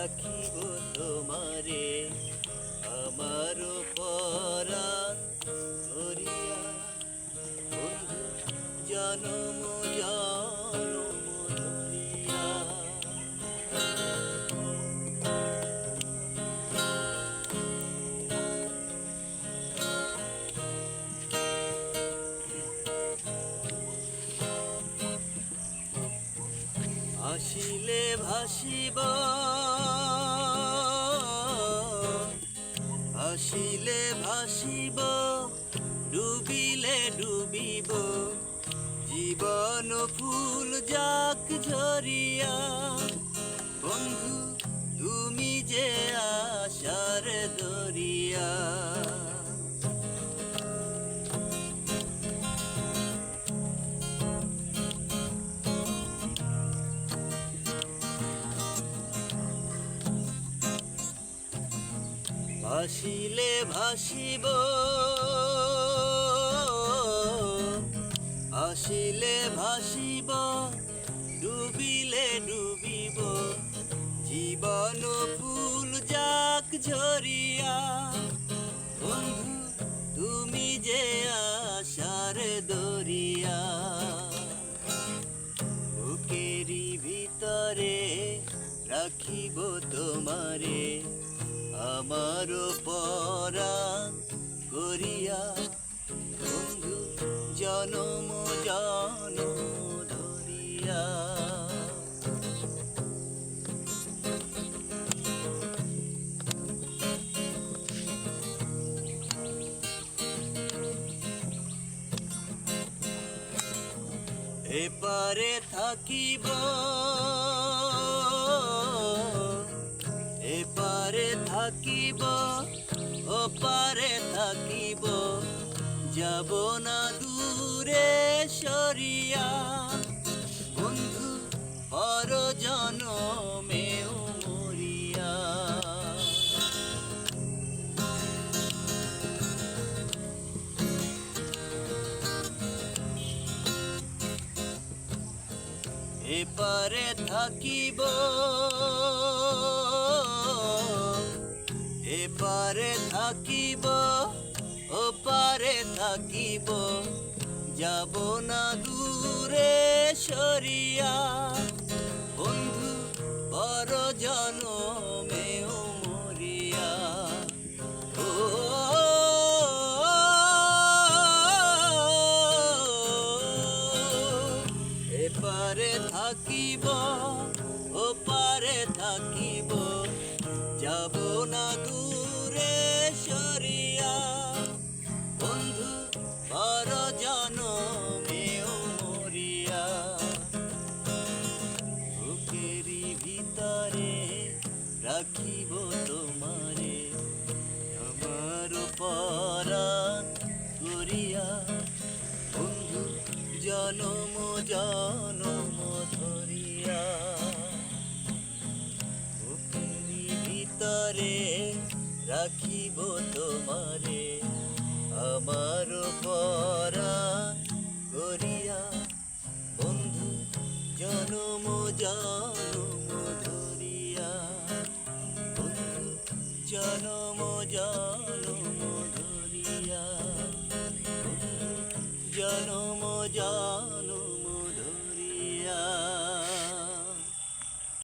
রাখিব তোমারে আমার পরাণ করিয়া বন্ধু জনম জনম ধরিয়া। আসিলে ভাসিব আসিলে ভাসিব ডুবিলে ডুবিব। জীবন ফুল যাক ঝরিয়া বন্ধু তুমি যে আশার দরিয়া। ভাসিলে ভাসিব, আসিলে ভাসিব, ডুবিলে ডুবিব। জীবন ফুল যাক ঝরিয়া, বন্ধু, তুমি যে আশার দরিয়া। বুকেরি ভিতরে রাখিব তোমারে আমার পরাণ করিয়া বন্ধু জনম জনম ধরিয়া। এপারে থাকিব থাকিব ওপারে থাকিব। যাব না দূরে সরিয়া। বন্ধু পর জনমেও মরিয়া। এপারে থাকিব। এপারে থাকিব ওপারে থাকিব। যাব না দূরে সরিয়া। বন্ধু, বড় জনমেও মরিয়া। এপারে থাকিব ওপারে থাকিব। যাব না দূরে রাখিব তোমারে। আমার পরাণ করিয়া বন্ধু জনম জনম ধরিয়া ভিতরে রাখিব তোমারে। আমার পরাণ করিয়া বন্ধু জনম জনম you know